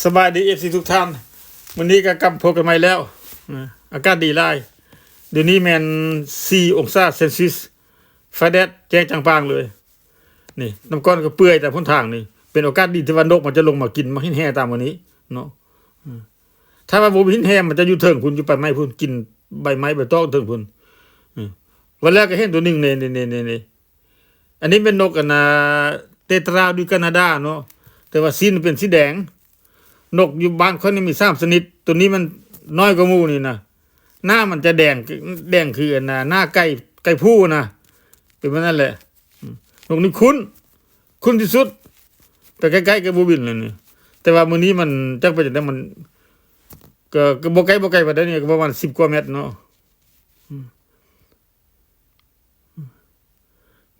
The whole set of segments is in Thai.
สบายดีเอฟซีทุกท่านวันนี้ก็กลับพบกันใหม่แล้วอาอากาศดีไล่เดี๋ยวนี้แมน4องศาเซนซียสไฟแดดแจ้งจางปางเลย นี่น้ำก้อนก็เปื่อยแต่พ้นทางนี่เป็นโอกาสดีที่ว่านกมันจะลงมากินมาหินแห่ตามวันนี้เนาะถ้าว่าบมหินแห่มันจะอยู่เถิงพุ่นอยู่ไปไม้พุ่นกินใบไม้ใบตองเถิงพุ่นวันแรกก็เห็นตัวหนึ่งเนี่นี่นี่นี่อันนี้เป็นนกอันนะเตตราดูแคนาดาเนาะแต่ว่าสีนเป็นสีแดง นกอยู่บ้านเขานี่มีสามชนิด ตัวนี้มันน้อยกว่ามูนี่นะหน้ามันจะแดงแดงคืออันะหน้าไก่ไก่ผู้นะเป็นแบบนั้นแหละนกนี่คุ้นคุ้นที่สุด แต่ใกล้ๆกับบูบินเลยนี่แต่ว่ามื้อนี้มันจักไปจังได๋มันก็ก็บ่ไกลบ่ไกลปานใดนี่ก็ประมาณ10กว่าเมตรเนาะ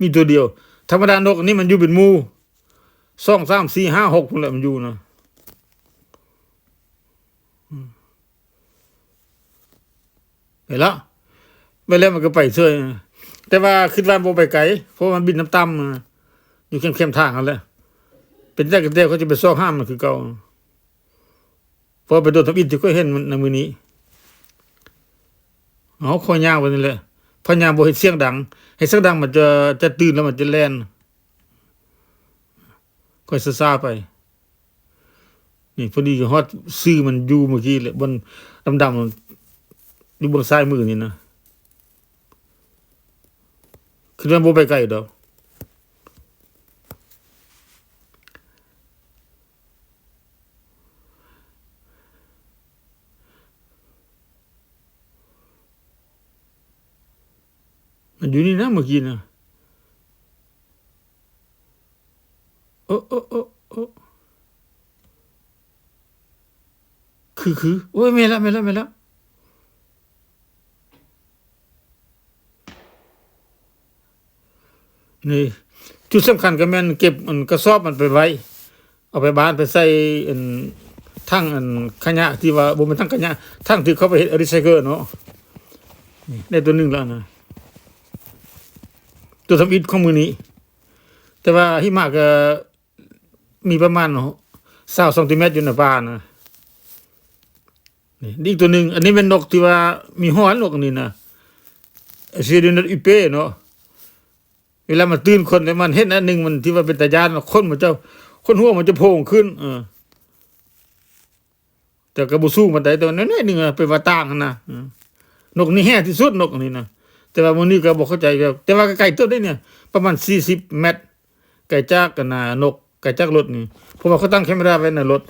มีตัวเดียว ธรรมดานกอันนี้มันอยู่เป็นหมู่2 3 4 5 6พุ่นแหละมันอยู่เนาะ ไปแล้วไปแล้วมันก็ไปเฉยแต่ว่าคิดว่าบ่ไปไกลเพราะมันบินน้ำต่ำมาอยู่เข้มๆทางนั่นแหละเป็นแต่กันเดียวเขาจะไปซอกห้ามมันคือเก่าเพราะไปโดนทับอินที่ก็เห็นมันในมือนี้เอาคอยาวไปนี่แหละพยายามบ่ให้เสียงดัง ให้เสียงดังมันจะจะตื่นแล้วมันจะแล่นค่อยซาๆไป นี่พอดีฮอดซื้อมันอยู่เมื่อกี้แหละบนดำๆอยู่บนซ้ายมือนี่นะคือมันบ่ไปไกลดอกมันอยู่นี่นะเมื่อกี้นะโอ้โอ้โอ้โอ้ คือคือโอ้ยไม่ละไม่ละไม่ละนี่จุดสำคัญก็แม่นเก็บอันกระสอบมันไปไว้ เอาไปบ้านไปใส่อันทั้งอันขยะที่ว่าบ่แม่นทั้งขยะทั้งที่เขาไปเฮ็ดรีไซเคิลเนาะนี่ได้ตัวหนึงแล้วนะตัวทำอิฐของมือนี้ แต่ว่าหิมะก็มีประมาณ20ซนติเมตรอยู่ในป่านะ นี่อีกตัวหนึ่งอันนี้เป็นนกที่ว่ามีหอนนกนนี้นะเซียดินอีเป้เนาะเวลามันตื่นคนเนี่มันเห็นอันหนึ่งมันที่ว่าเป็นตายานคนมันจะคนหัวมันจะโผล่ขึ้นเออแต่กระบุสู้มันได้แต่ว่าน้อยๆหนึ่งอะเป็นว่าต่างนะนกนี่แห่ที่สุดนกนี้นะแต่ว่ามันนี้ก็บอกเข้าใจแล้วแต่ว่าไก่ตัวได้เนี่ย ประมาณสี่สิบเมตรไก่จากกันนะนกไก่จากรถนี่เพราะว่าเขาตั้งแคมราไว้ในรถ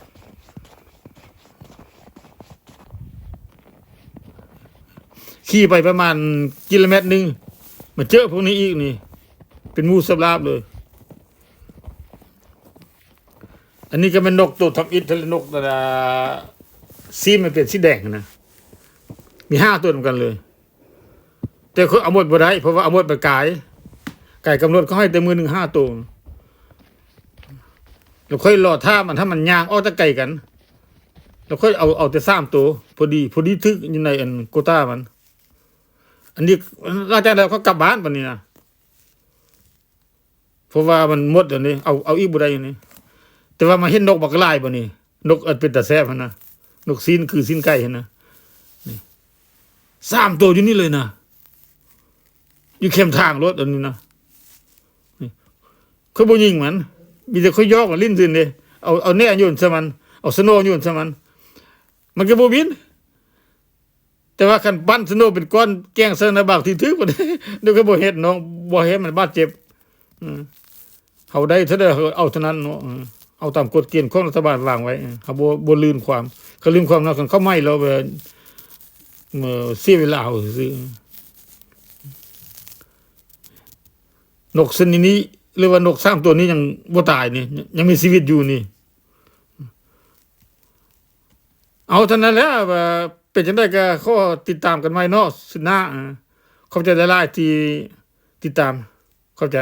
ขี่ไปประมาณกิโลเมตรหนึ่งมาเจอพวกนี้อีกนี่ เป็นมูสับลาบเลย อันนี้ก็เป็นนกตัวทับอิฐทะเลนกนะสีมันเป็นสีแดงนะมีห้าตัวเหมือนกันเลย แต่เขาเอาหมดบ่ได้เพราะว่าเอาหมดไปกายไก่กำหนดเขาให้แต่มือหนึ่งห้าตัวเราค่อยรอท่ามันถ้ามันยางออกตะไก่กันเราค่อยเอาเอาแต่สามตัวพอดีพอดีทึกอยู่ในอันโกต้ามัน อันนี้หลังจากนั้นเขากลับบ้านปะนี่นะเพราะว่ามันหมดเดี๋ยวนี้เอาเอาอีกบ่ได้อยู่นี่แต่ว่ามาเห็นนกบักลายบ่นี่นกเอิดเป็นตาแซ่บนะนกซีนคือซีนไก่หั่นนะนี่สามตัวอยู่นี่เลยนะอยู่เข้มทางรถอันนี้นะนี่เขาบ่ยิงมันมีแต่เขายอกกับลิ้นซินเด้เอาเอาแน่โยนซะมันเอาสโนว์โยนซะมัน มันก็บ่บิน แต่ว่าคันปั้นสนว์เป็นก้อนแกงเซินนบางที่ทึกบ่ได้เดี๋ยวก็บ่เฮ็ดน้องบ่เฮ็ดมันบาดเจ็บเขาได้เท่าใดเขาเอาเท่านั้นเนาะเอาตามกฎเกณฑ์ของรัฐบาลวางไว้เขาบ่บ่ลืมความเขาลืมความนะเขาไม่เราแบบเมื่อเสียเวลาเอาซื่อนกชนิดนี้หรือว่านกสร้ามตัวนี้ยังบ่ตายนี่ ยังมีชีวิตอยู่นี่ เอาเท่านั้นแหล้วว่า เป็นจังได๋ก็ขอติดตามกันไว้เนาะสุดหน้าเขอบใจหลายๆที่ติดตามเข้าใจ